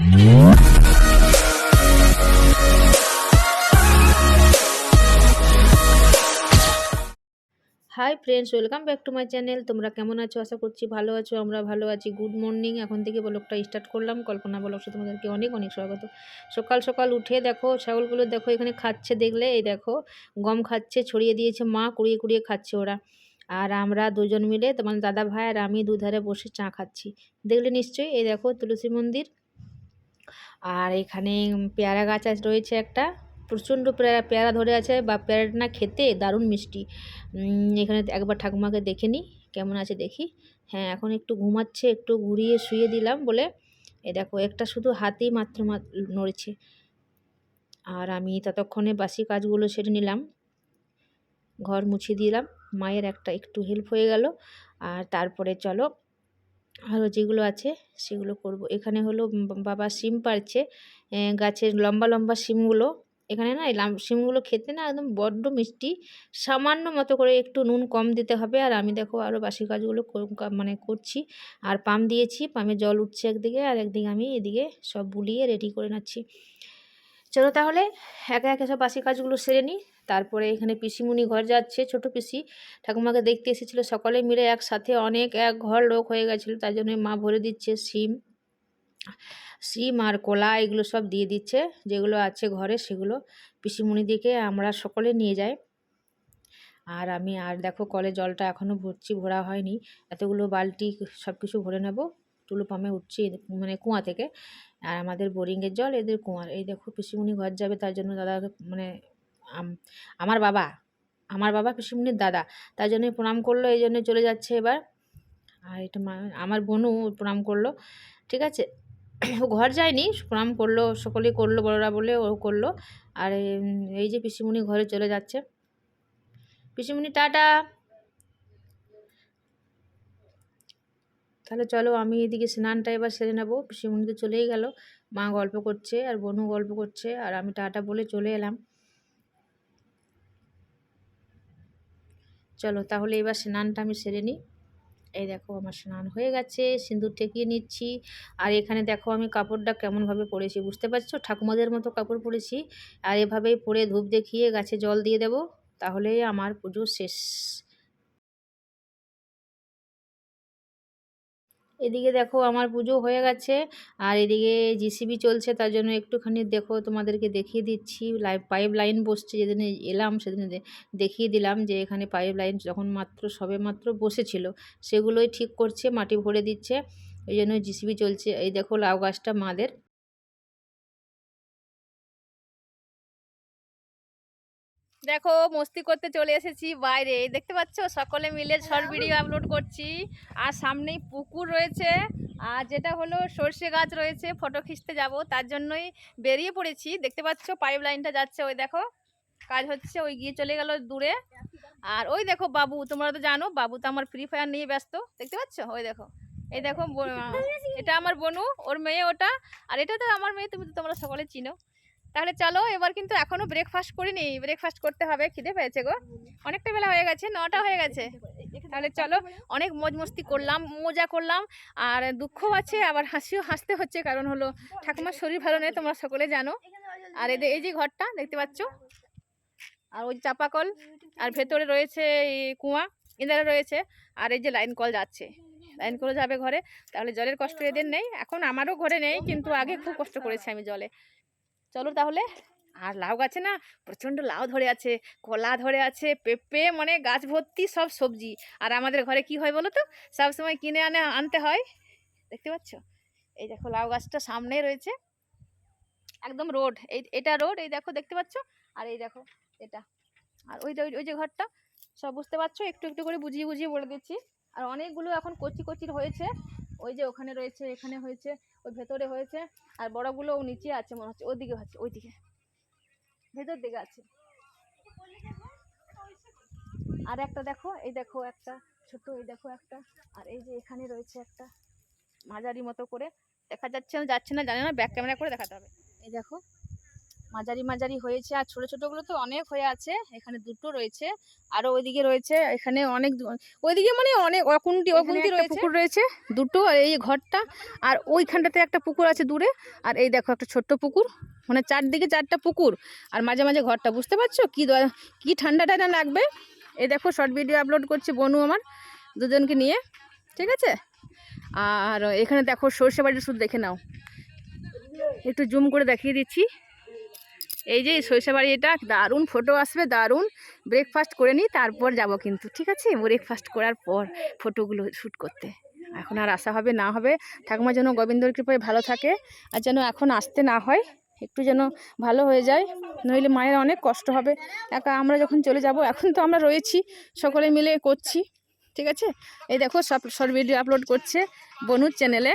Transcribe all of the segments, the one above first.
Hi friends welcome back to my channel তোমরা কেমন আছো? আশা করছি ভালো আছো, আমরা ভালো আছি। গুড মর্নিং এখন থেকে ব্লগটা স্টার্ট করলাম। কল্পনা ব্লগসে তোমাদেরকে অনেক অনেক স্বাগত। সকাল সকাল উঠে দেখো, ছাগলগুলো দেখো, এখানে খাচ্ছে দেখলে। এই দেখো, গম খাচ্ছে, ছড়িয়ে দিয়েছে মা, কুড়িয়ে কুড়িয়ে খাচ্ছে ওরা। আর আমরা দুজন মিলে, তোমার দাদা ভাই আর আমি দুধারে বসে চা খাচ্ছি। দেখলে নিশ্চয়ই, এই দেখো তুলসী মন্দির। আর এখানে পেয়ারা গাছ রয়েছে একটা। প্রচণ্ড পেয়ারা পেয়ারা ধরে আছে বা পেয়ারাটা না খেতে দারুণ মিষ্টি। এখানে একবার ঠাকুমাকে দেখে নিই, কেমন আছে দেখি। হ্যাঁ এখন একটু ঘুমাচ্ছে, একটু ঘুরিয়ে শুয়ে দিলাম বলে। এ দেখো, একটা শুধু হাতেই মাত্র নড়ছে। আর আমি ততক্ষণে বাসি কাজগুলো সেরে নিলাম। ঘর মুছে দিলাম। মায়ের একটা একটু হেল্প হয়ে গেল। আর তারপরে চলো আরও যেগুলো আছে সেগুলো করব। এখানে হলো বাবা সিম পাড়ছে এ, গাছের লম্বা লম্বা সিমগুলো এখানে না সিমগুলো খেতে না একদম বড্ড মিষ্টি। সামান্য মতো করে একটু নুন কম দিতে হবে। আর আমি দেখো আরও বাসি কাজগুলো মানে করছি। আর পাম দিয়েছি পামে জল উঠছে একদিকে আর একদিকে আমি এদিকে সব বুলিয়ে রেডি করে নাচ্ছি। চলো তাহলে একে একে সব বাসি কাজগুলো সেরে নিই। তারপরে এখানে পিসিমুনি ঘর যাচ্ছে, ছোট পিসি। ঠাকুমাকে দেখতে এসেছিল, সকলে মিলে একসাথে অনেক, এক ঘর লোক হয়ে গেছিল তাই জন্য মা ভরে দিচ্ছে সিম। সিম আর কলা এগুলো সব দিয়ে দিচ্ছে, যেগুলো আছে ঘরে সেগুলো পিসিমুনি দিকে আমরা সকলে নিয়ে যাই। আর আমি, আর দেখো কলে জলটা এখনও ভরছি ভরা হয়নি। এতগুলো বালতি সব কিছু ভরে নেব টুলু পাম্পে উঠছি মানে কুয়া থেকে। আর আমাদের বোরিংয়ের জল, এদের কুয়ার এই দেখো পিসিমুনি ঘর যাবে, তার জন্য দাদা মানে আমার বাবা আমার বাবা পিসিমুনির দাদা, তার জন্য প্রণাম করল, এই জন্য চলে যাচ্ছে এবার। আর এটা আমার বোনও প্রণাম করল, ঠিক আছে? ও ঘর যায়নি, প্রণাম করল, সকলেই করল, বড়রা বলে ও করল। আর এই যে পিসিমুনি ঘরে চলে যাচ্ছে। পিসিমুনি টাটা। তাহলে চলো, আমি এদিকে স্নানটা এবার সেরে নেব। পিসিমুনি তো চলেই গেল, মা গল্প করছে, আর বোনও গল্প করছে, আর আমি টাটা বলে চলে এলাম। চলো তাহলে এবার স্নানটা আমি সেরে নিই। এই দেখো আমার স্নান হয়ে গেছে, সিঁদুর ঠেকিয়ে নিচ্ছি। আর এখানে দেখো আমি কাপড়টা কেমনভাবে পরেছি, বুঝতে পারছ? ঠাকুমাদের মতো কাপড় পরেছি। আর এভাবেই পরে ধূপ দেখিয়ে গাছে জল দিয়ে দেব তাহলে আমার পুজো শেষ। এদিকে দেখো আমার পুজো হয়ে গেছে, আর এদিকে জিসিবি চলছে, তার জন্য একটুখানি দেখো তোমাদেরকে দেখিয়ে দিচ্ছি। লাইভ পাইপ লাইন বসছে, যেদিনে এলাম সেদিনে দেখিয়ে দিলাম যে এখানে পাইপ লাইন যখন মাত্র সবে মাত্র বসেছিল, সেগুলোই ঠিক করছে, মাটি ভরে দিচ্ছে। এই জন্য জিসিবি চলছে। এই দেখো লাউ গাছটা মাদের। দেখো, মস্তি করতে চলে এসেছি বাইরে। দেখতে পাচ্ছ? সকলে মিলে শর্ট ভিডিও আপলোড করছি। আর সামনেই পুকুর রয়েছে। আর যেটা হলো, সর্ষে গাছ রয়েছে ফটো খিঁচতে যাব। তার জন্যই বেরিয়ে পড়েছি। দেখতে পাচ্ছ পাইপ লাইনটা যাচ্ছে ওই দেখো। কাজ হচ্ছে, ওই গিয়ে চলে গেল দূরে। আর ওই দেখো বাবু, তোমরা তো জানো, বাবু তো আমার ফ্রি ফায়ার নিয়ে ব্যস্ত। দেখতে পাচ্ছ? ওই দেখো। এই দেখো এটা আমার বনু, ওর মেয়ে ওটা। আর এটা তো আমার মেয়ে, তুমি তো তোমরা সকলে চিনো। তাহলে চলো, এবার কিন্তু এখনও ব্রেকফাস্ট করিনি। ব্রেকফাস্ট করতে হবে, খিদে পেয়েছে গো। অনেকটা বেলা হয়ে গেছে, নটা হয়ে গেছে। তাহলে চলো, অনেক মজ মস্তি করলাম, মজা করলাম, আর দুঃখও আছে, আবার হাসিও হাসতে হচ্ছে, কারণ হলো ঠাকুমার শরীর ভালো নেই তোমরা সকলে জানো। আর এদের এই যে ঘরটা, দেখতে পাচ্ছ? আর ওই চাপা কল আর ভেতরে রয়েছে এই কুয়া এধারে রয়েছে, আর এই যে লাইন কল যাচ্ছে। লাইন কল যাবে ঘরে, তাহলে জলের কষ্ট এদের নেই। এখন আমারও ঘরে নেই, কিন্তু আগে খুব কষ্ট করেছি আমি জলে। চলো তাহলে। আর লাউ গাছে না প্রচণ্ড লাউ ধরে আছে, কলা ধরে আছে, পেঁপে মানে গাছ ভর্তি সব সবজি। আর আমাদের ঘরে কি হয় বলো তো? সব সময় কিনে আনে, আনতে হয়। দেখতে পাচ্ছ? এই দেখো লাউ গাছটা সামনেই রয়েছে। একদম রোড, এই, এটা রোড, এই দেখো দেখতে পাচ্ছ? আর এই দেখো এটা। আর ওই ওই যে ঘরটা, সব বুঝতে পারছ? একটু একটু করে বুঝিয়ে বুঝিয়ে বলে দিচ্ছি। আর অনেকগুলো এখন কচি কচির হয়েছে। ওই যে ওখানে রয়েছে, এখানে হয়েছে। ওই ভেতরে হয়েছে, আর বড়গুলো ও নিচে আছে মনে হচ্ছে, ওদিকে হচ্ছে ওইদিকে। ভেতর দিকে আছে। আর একটা দেখো, এই দেখো একটা ছোট এই দেখো একটা, আর এই যে এখানে রয়েছে একটা, মাঝারি মতো করে। দেখা যাচ্ছে না যাচ্ছে না, জানি না ব্যাক ক্যামেরা করে দেখাতে হবে। এই দেখো মাঝারি মাঝারি হয়েছে আর ছোট ছোটগুলো তো অনেক হয়ে আছে। এখানে দুটো রয়েছে। আরও ওইদিকে রয়েছে এখানে অনেক ওইদিকে মানে অনেক অকুন্তি অকুন্তি রয়েছে। পুকুর রয়েছে দুটো আর এই ঘরটা। আর ওইখানটাতে একটা পুকুর আছে দূরে। আর এই দেখো একটা ছোট্ট পুকুর মানে চারদিকে চারটা পুকুর। আর মাঝে মাঝে ঘরটা বুঝতে পারছ? কি কি ঠান্ডাটা না লাগবে। এই দেখো শর্ট ভিডিও আপলোড করছে বনু আমার দুজনকে নিয়ে ঠিক আছে? আর এখানে দেখো সর্ষে বাড়ির শুধু দেখে নাও। একটু জুম করে দেখিয়ে দিচ্ছি। এই যে সরিষা বাড়ি এটা, দারুণ ফটো আসবে, দারুণ। ব্রেকফাস্ট করে নিই, তারপর যাব কিন্তু, ঠিক আছে? ব্রেকফাস্ট করার পর ফটোগুলো শ্যুট করতে। এখন আর আসা হবে, না হবে ঠাকুমা যেন গোবিন্দর কৃপায় ভালো থাকে। আর যেন এখন আসতে না হয়, একটু যেন ভালো হয়ে যায়, নইলে মায়ের অনেক কষ্ট হবে। একা আমরা যখন চলে যাব, এখন তো আমরা রয়েছি, সকলে মিলে করছি, ঠিক আছে? এই দেখো সব শর্ট ভিডিও আপলোড করছে বনুর চ্যানেলে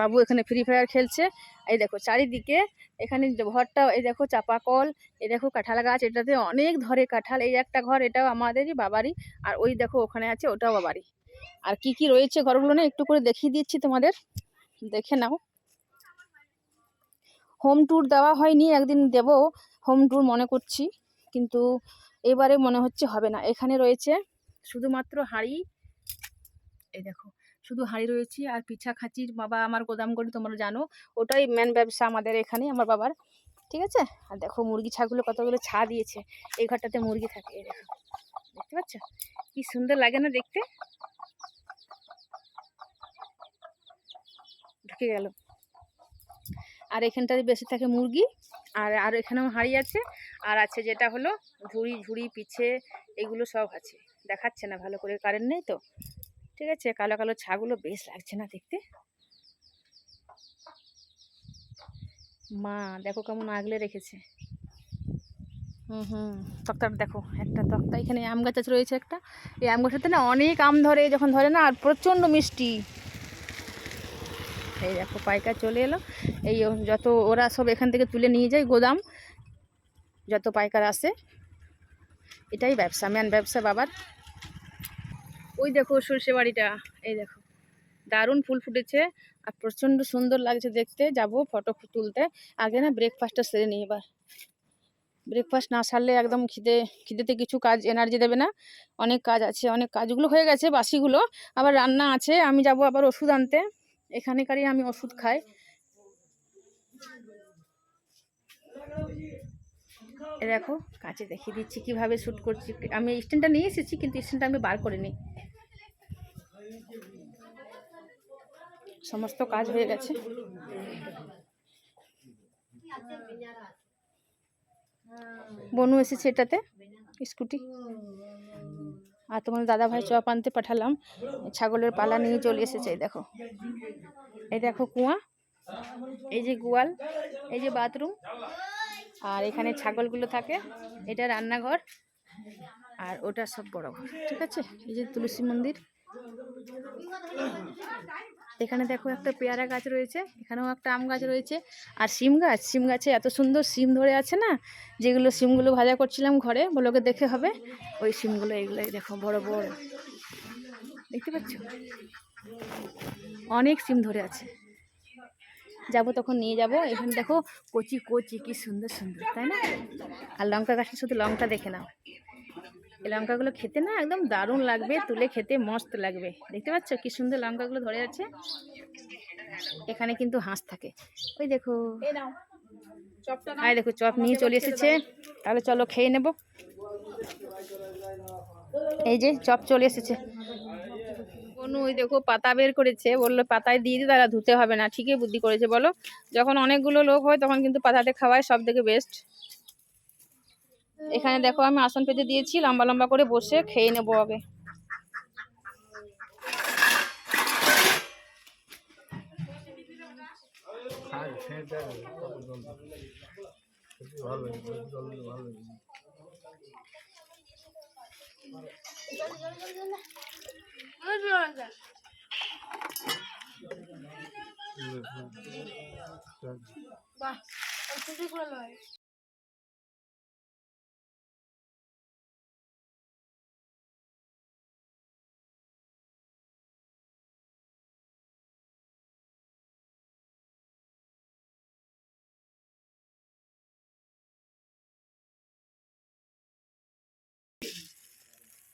বাবু এখানে ফ্রি ফায়ার খেলছে। এই দেখো, চারিদিকে এখানে ঘরটা, এই দেখো চাপা কল, এই দেখো কাঁঠাল গাছ, এটাতে অনেক ধরে কাঁঠাল। এই একটা ঘর, এটাও আমাদেরই বাবারই। আর ওই দেখো ওখানে আছে, ওটাও বাবারই। আর কি কি রয়েছে ঘরগুলো না, একটু করে দেখিয়ে দিচ্ছি তোমাদের। দেখে নাও। হোম ট্যুর দেওয়া হয়নি, একদিন দেব। হোম ট্যুর মনে করছি, কিন্তু এবারে মনে হচ্ছে হবে না। এখানে রয়েছে শুধুমাত্র হাঁড়ি। এই দেখো শুধু হাঁড়ি রয়েছে আর পিঠা খাচির বাবা আমার গোদাম করি তোমরা জানো। ওটাই মেন ব্যবসা আমাদের এখানে আমার বাবার। ঠিক আছে? আর দেখো মুরগি ছাগুলো কতগুলো ছা দিয়েছে। এই ঘরটাতে মুরগি থাকে দেখো। দেখতে পাচ্ছ? কি সুন্দর লাগে না দেখতে? ঢুকে গেল। আর এখানটাতে বেশি থাকে মুরগি, আর আর এখানেও হাঁড়ি আছে। আর আছে যেটা হলো ঝুড়ি ঝুড়ি, পিছে, এগুলো সব আছে। দেখাচ্ছে না ভালো করে, কারেন্ট নেই তো? ঠিক আছে? কালো কালো ছাগুলো বেশ লাগছে না দেখতে। মা, দেখো কেমন আগলে রেখেছে। হুম হুম, তক্তাটা দেখো, একটা তক্তা। এখানে আম গাছ রয়েছে একটা। এই আম গাছটাতে না অনেক আম ধরে যখন ধরে না, আর প্রচণ্ড মিষ্টি। এই দেখো, পাইকার চলে এলো। এই যত ওরা সব এখান থেকে তুলে নিয়ে যায় গোদাম, যত পাইকার আসে, এটাই ব্যবসা। ম্যান ব্যবসা বাবার। ওই দেখো সর্ষে বাড়িটা, এই দেখো। দারুণ ফুল ফুটেছে আর প্রচণ্ড সুন্দর লাগছে দেখতে। যাব ফটো তুলতে। আগে না ব্রেকফাস্টটা সেরে নিই এবার। ব্রেকফাস্ট না সারলে একদম খিদে, খিদেতে কিছু কাজ এনার্জি দেবে না। অনেক কাজ আছে, অনেক কাজগুলো হয়ে গেছে বাসিগুলো। আবার রান্না আছে, আমি যাব আবার ওষুধ আনতে। এখানেকারই আমি ওষুধ খাই। দেখো, কাছে দেখিয়ে দিচ্ছি কীভাবে শ্যুট করছি। আমি স্ট্যান্ডটা নিয়ে এসেছি, কিন্তু স্ট্যান্ডটা আমি বার করিনি। সমস্ত কাজ হয়ে গেছে। বনু এসেছে এটাতে, স্কুটি। আর তোমার দাদা ভাই চপ আনতে পাঠালাম। ছাগলের পালা নিয়ে চলে এসেছে দেখো। এই দেখো কুয়া, এই যে গোয়াল, এই যে বাথরুম। আর এখানে ছাগলগুলো থাকে, এটা রান্নাঘর, আর ওটা সব বড় ঘর, ঠিক আছে? এই যে তুলসী মন্দির। এখানে দেখো একটা পেয়ারা গাছ রয়েছে, এখানেও একটা আম গাছ রয়েছে, আর সিম গাছ সিম গাছে এত সুন্দর সিম ধরে আছে না, যেগুলো সিমগুলো ভাজা করছিলাম ঘরে বলোকে দেখে হবে, ওই সিমগুলো এগুলো এই দেখো, বড় বড়, দেখতে পাচ্ছ? অনেক সিম ধরে আছে। যাব তখন নিয়ে যাব, এখানে দেখো কচি কচি, কি সুন্দর সুন্দর, তাই না? আর লঙ্কা গাছটা শুধু লঙ্কা দেখে নাও। এই লঙ্কাগুলো খেতে না একদম দারুণ লাগবে তুলে খেতে মস্ত লাগবে। দেখতে পাচ্ছ কি সুন্দর লঙ্কাগুলো ধরে আছে? এখানে কিন্তু হাঁস থাকে। ওই দেখো। আয় দেখো চপ নিয়ে চলে এসেছে। তাহলে চলো খেয়ে নেব। এই যে চপ চলে এসেছে। কোনো ওই দেখো পাতা বের করেছে। বলল পাতায় দিয়ে দিই তারা ধুতে হবে না। ঠিকই বুদ্ধি করেছে বলো। যখন অনেকগুলো লোক হয় তখন কিন্তু পাতাতে খাওয়ায় সব থেকে বেস্ট এখানে দেখো আমি আসন পেতে দিয়েছি লম্বা লম্বা করে বসে খেয়ে নেব আগে। খাই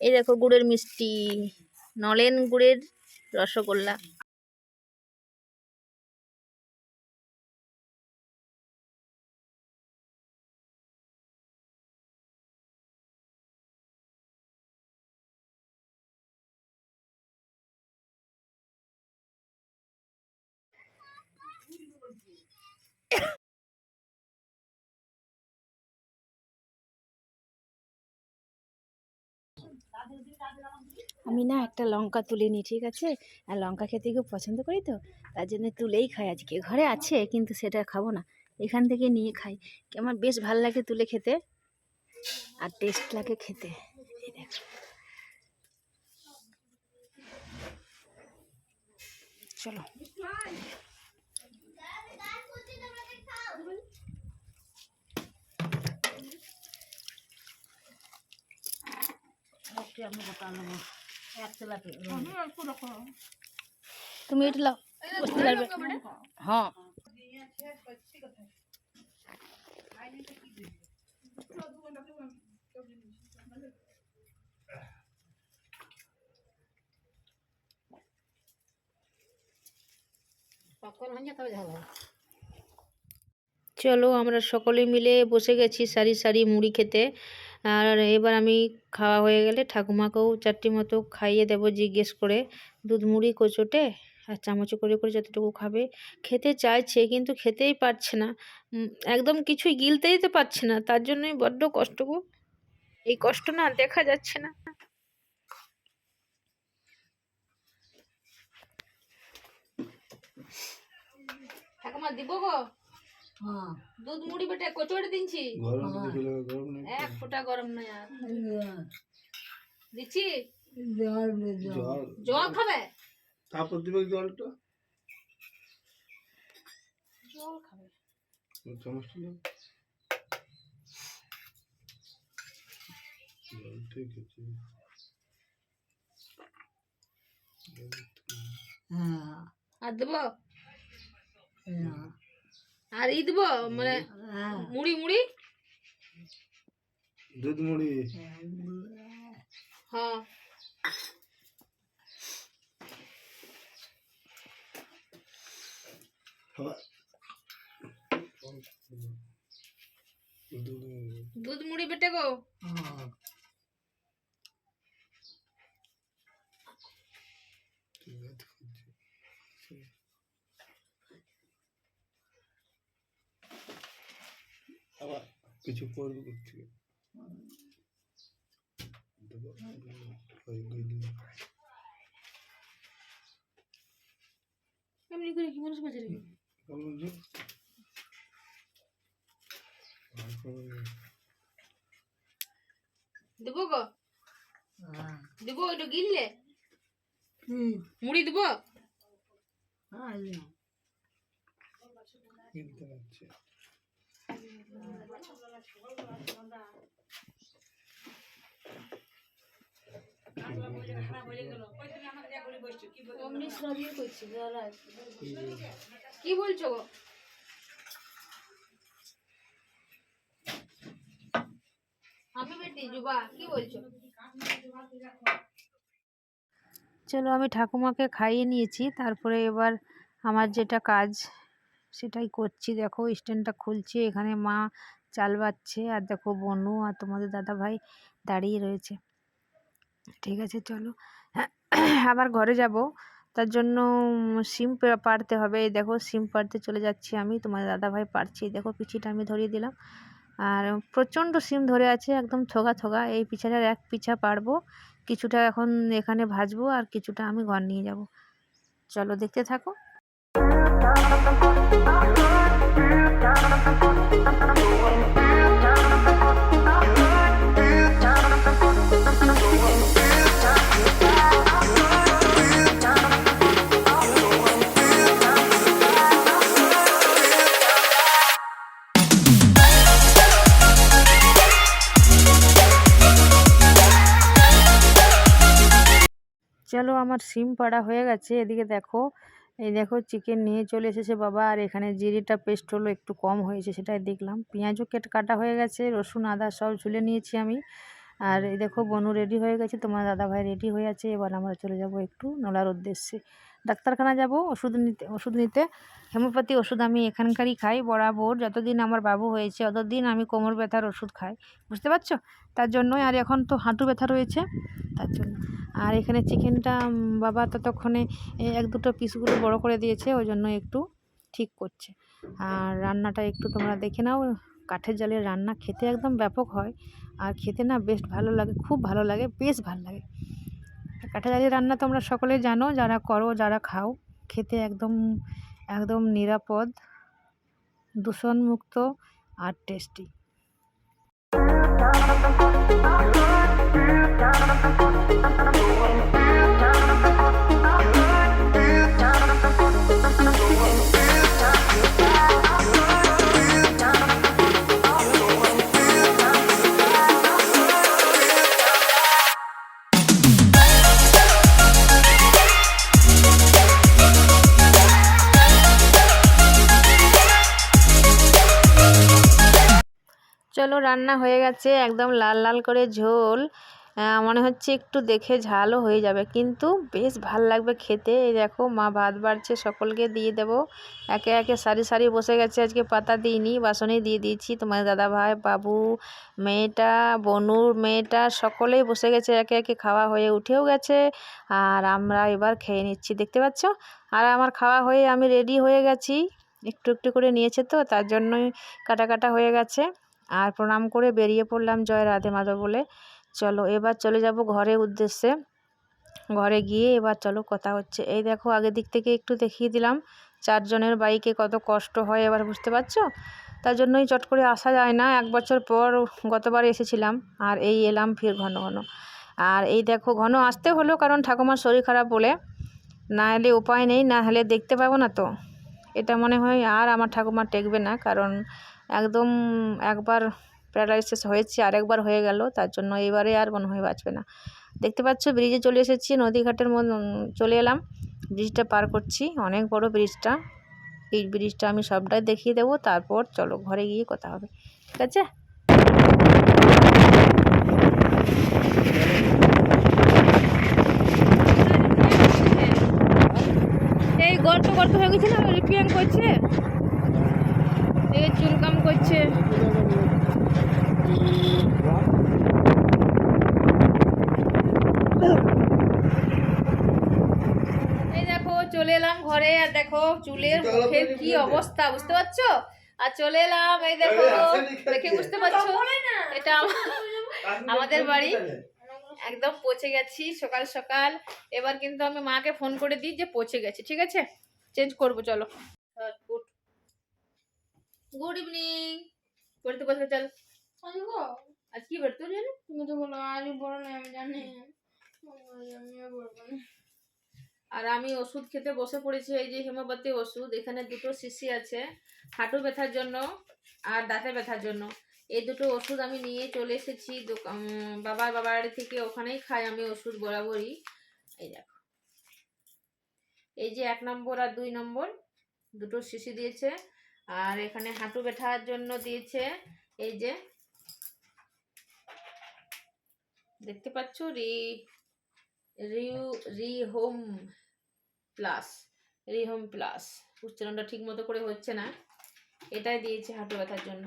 এই দেখো গুড়ের মিষ্টি নলেন গুড়ের রসগোল্লা। আমি না একটা লঙ্কা তুলে নিই, ঠিক আছে? আর লঙ্কা খেতে খুব পছন্দ করি তো, তার জন্য তুলেই খাই। আজকে ঘরে আছে, কিন্তু সেটা খাব না। এখান থেকে নিয়ে খাই। আমার বেশ ভালো লাগে তুলে খেতে। আর টেস্ট লাগে খেতে। এই দেখো চলো তুমি এটা লাও বুঝতে পারবে হ্যাঁ চলো আমরা সকলে মিলে বসে গেছি সারি সারি মুড়ি খেতে। আর এবার আমি খাওয়া হয়ে গেলে ঠাকুমাকেও চারটি মতো খাইয়ে দেবো জিজ্ঞেস করে। দুধ, মুড়ি, কচোটে আর চামচে করে করে যতটুকু খাবে। খেতে চাইছে কিন্তু খেতেই পারছে না। একদম কিছুই গিলতেই তো পারছে না। তার জন্যই বড্ড কষ্ট গো। এই কষ্ট না দেখা যাচ্ছে না। ঠাকুমা, দিব গো? দুধ মুড়ি বেটে কচুরি দিনছি এক ফোঁটা গরম নাই আর দিচ্ছি জল খাবে তারপর দিবে জলটা জল খাবে ঠিক আছে আর দেবো আর ই দেবো মানে মুড়ি মুড়ি? দুধ মুড়ি। হ্যাঁ খাবার দুধ মুড়ি দুধ মুড়ি বেটে গো ঠিক আছে খাচ্ছি। আবার কিছু করব করছি দেবো, ওই গুলি। এমনি করে কি মানুষ বাজারে কেমন যে? দেবো গো। দেবো একটু গিললে? মুড়ি দেবো? কিনতে পারছি। কি বলছো চলো, আমি ঠাকুমাকে খাইয়ে নিয়েছি। তারপরে এবার আমার যেটা কাজ, সেটাই করছি। দেখো, স্ট্যান্ডটা খুলছি। এখানে মা চাল বাচ্ছে আর দেখো বনু আর তোমাদের দাদা ভাই দাঁড়িয়ে রয়েছে। ঠিক আছে, চলো। আবার ঘরে যাব। তার জন্য সিম পাড়তে হবে। দেখো সিম পাড়তে চলে যাচ্ছি আমি। তোমার দাদা ভাই পারছি দেখো পিছিটা আমি ধরিয়ে দিলাম। আর প্রচণ্ড সিম ধরে আছে, একদম থোকা থোকা এই পিছাটার এক পিছা পারব কিছুটা এখন এখানে ভাজবো আর কিছুটা আমি ঘর নিয়ে যাব। চলো দেখতে থাকো। চলো আমার সিম পাড়া হয়ে গেছে, এদিকে দেখো। এই দেখো চিকেন নিয়ে চলে এসেছে বাবা, আর এখানে জিরিটা পেস্ট হলো, একটু কম হয়েছে সেটাই দেখলাম। পেঁয়াজও কেট কাটা হয়ে গেছে, রসুন, আদা সব ঝুলে নিয়েছি আমি। আর এই দেখো বনু রেডি হয়ে গেছে, তোমার দাদাভাই রেডি হয়ে আছে, এবার আমরা চলে যাব একটু নোলার উদ্দেশ্যে। ডাক্তারখানা যাব, ওষুধ নিতে ওষুধ নিতে। হোমিওপ্যাথি ওষুধ আমি এখানকারই খাই বরাবর। যতদিন আমার বাবু হয়েছে, অতদিন আমি কোমর ব্যথার ওষুধ খাই। বুঝতে পারছ? তার জন্যই আর এখন তো হাঁটু ব্যথা রয়েছে, তার জন্য। আর এখানে চিকেনটা বাবা ততক্ষণে এক দুটো পিসগুলো বড় করে দিয়েছে, ওই জন্য একটু ঠিক করছে। আর রান্নাটা একটু তোমরা দেখে নাও, কাঠের জালের রান্না খেতে একদম ব্যাপক হয়। আর খেতে না বেশ ভালো লাগে, খুব ভালো লাগে, বেশ ভালো লাগে। কাঠের জাতীয় রান্না তোমরা সকলে জানো, যারা করো, যারা খাও, খেতে একদম একদম নিরাপদ, দূষণমুক্ত আর টেস্টি চলো, রান্না হয়ে গেছে, একদম লাল লাল করে ঝোল। মনে হচ্ছে একটু দেখে ঝালও হয়ে যাবে, কিন্তু বেশ ভালো লাগবে খেতে। এই দেখো, মা ভাত বাড়ছে, সকলকে দিয়ে দেব। একে একে সারি সারি বসে গেছে, আজকে পাতা দিইনি, বাসনেই দিয়ে দিয়েছি। তোমার দাদা ভাই, বাবু, মেয়েটা, বনুর মেয়েটা, সকলেই বসে গেছে, একে একে খাওয়া হয়ে উঠেও গেছে। আর আমরা এবার খেয়ে নিচ্ছি, দেখতে পাচ্ছ? আর আমার খাওয়া হয়ে আমি রেডি হয়ে গেছি। একটু একটু করে নিয়েছে তো, তার জন্যই কাটা কাটা হয়ে গেছে। আর প্রণাম করে বেরিয়ে পড়লাম জয় রাধে মাধব বলে। চলো, এবার চলে যাব ঘরের উদ্দেশ্যে। ঘরে গিয়ে এবার চলো, কথা হচ্ছে। এই দেখো, আগের দিক থেকে একটু দেখিয়ে দিলাম। চারজনের বাইকে কত কষ্ট হয় এবার বুঝতে পারছ? তার জন্যই চট করে আসা যায় না। এক বছর পর গতবার এসেছিলাম আর এই এলাম ফির ঘন ঘন। আর এই দেখো, ঘন আসতে হলো কারণ ঠাকুমার শরীর খারাপ বলে। না এলে উপায় নেই, না হলে দেখতে পাবো না তো। এটা মনে হয় আর আমার ঠাকুমা টেকবে না কারণ একদম একবার প্যারালাইসিস হয়েছে, আরেকবার হয়ে গেল, তার জন্য এবারে আর মনে হয় বাঁচবে না। দেখতে পাচ্ছ, ব্রিজে চলে এসেছি, নদীঘাটের চলে এলাম। ব্রিজটা পার করছি, অনেক বড় ব্রিজটা। এই ব্রিজটা আমি সবটাই দেখিয়ে দেবো, তারপর চলো ঘরে গিয়ে কথা হবে। ঠিক আছে এই গর্ত গর্ত হয়ে গেছে না রিপেয়ার করছে এই চুলকাম করছে এই দেখো চলে এলাম ঘরে আর দেখো চুলের মুখের কি অবস্থা বুঝতে পারছ আর চলে এলাম। এই দেখো দেখে বুঝতে পারছ? এটা আমাদের বাড়ি। একদম পৌঁছে গেছি সকাল সকাল। এবার কিন্তু আমি মাকে ফোন করে দিই যে পৌঁছে গেছি ঠিক আছে? চেঞ্জ করব চলো। গুড। ইভিনিং। পড়তে বসে চল। আজ কি বের তোর জানি তুমি তো বলো আজই বড় না আমি জানি। আমিও বলব না। আর আমি ওষুধ খেতে বসে পড়েছি, এই যে হোমিওপ্যাথি ওষুধ, এখানে দুটো শিশি আছে, হাঁটু ব্যথার জন্য আর দাঁতে ব্যথার জন্য। এই দুটো ওষুধ আমি নিয়ে চলে এসেছি বাবার বাবার বাড়ি থেকে ওখানেই খাই আমি ওষুধ বরাবরই। এই দেখো। এই যে এক নম্বর আর দুই নম্বর, দুটো শিশি দিয়েছে। আর এখানে হাঁটু ব্যথার জন্য দিয়েছে, এই যে দেখতে পাচ্ছ? রি রিউ রিহোম। Plus রিহোম plus. উচ্চারণটা ঠিক মতো করে হচ্ছে না। এটাই দিয়েছে হাঁটু ব্যথার জন্য।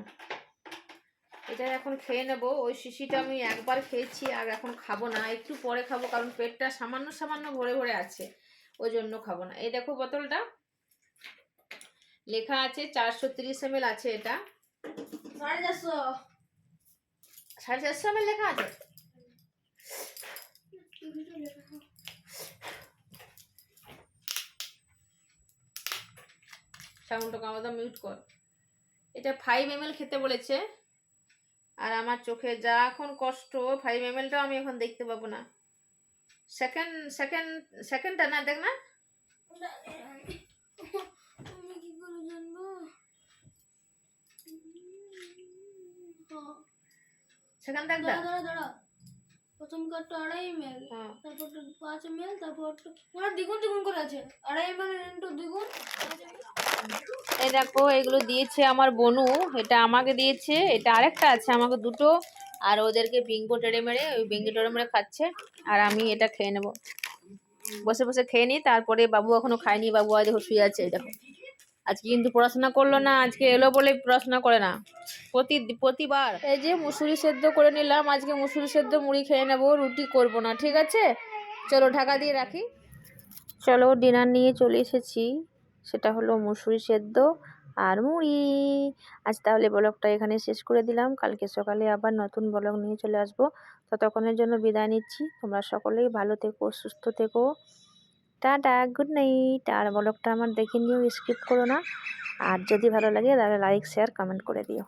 এটা এখন খেয়ে নেব। ওই শিশিটা আমি একবার খেয়েছি আর এখন খাব না। একটু পরে খাব কারণ পেটটা সামান্য সামান্য ভরে ভরে আছে। ওই জন্য খাব না। এই দেখো বোতলটা। লেখা আছে চারশো তিরিশ এম আছে এটা। সাড়ে চারশো। সাড়ে চারশো এম লেখা আছে? সাউন্ডটা আমাদের মিউট কর। এটা ফাইভ এম খেতে বলেছে। আর আমার চোখে যা এখন কষ্ট ফাইভ এম এলটাও আমি এখন দেখতে পাবো না। সেকেন্ড সেকেন্ড সেকেন্ডটা না দেখ না। সেকেন্ড দেখ দাঁড়া দাঁড়া। প্রথম কার্ডটা আড়াই এম এল হ্যাঁ। তারপর পাঁচ এম এল তারপর মানে দ্বিগুণ দ্বিগুণ করে আছে। আড়াই এম এল ইন্টু দ্বিগুণ। এই দেখো এগুলো দিয়েছে আমার বনু এটা আমাকে দিয়েছে এটা আরেকটা আছে আমাকে দুটো আর ওদেরকে বিঙ্গো টেড়ে মেরে ওই বিঙ্গো টেড়ে মেরে খাচ্ছে আর আমি এটা খেয়ে নেব। বসে বসে খেয়ে নিই তারপরে বাবু এখনও খায়নি বাবু আজ দেখো শুয়ে আছে এই দেখো। আজকে কিন্তু পড়াশোনা করল না আজকে এলো বলে পড়াশোনা করে না। প্রতি প্রতিবার। এই যে মুসুরি সেদ্ধ করে নিলাম আজকে মুসুরি সেদ্ধ মুড়ি খেয়ে নেব রুটি করব না ঠিক আছে? চলো ঢাকা দিয়ে রাখি। চলো ডিনার নিয়ে চলে এসেছি। সেটা হলো মুসুরি সেদ্ধ আর মুড়ি। আজ তাহলে ব্লগটা এখানে শেষ করে দিলাম। কালকে সকালে আবার নতুন ব্লগ নিয়ে চলে আসব। ততক্ষণের জন্য বিদায় নিচ্ছি। তোমরা সকলেই ভালো থেকো সুস্থ থেকো। টাটা গুড নাইট আর ব্লগটা আমার দেখে নিও স্কিপ করো না। আর যদি ভালো লাগে তাহলে লাইক শেয়ার কমেন্ট করে দিও।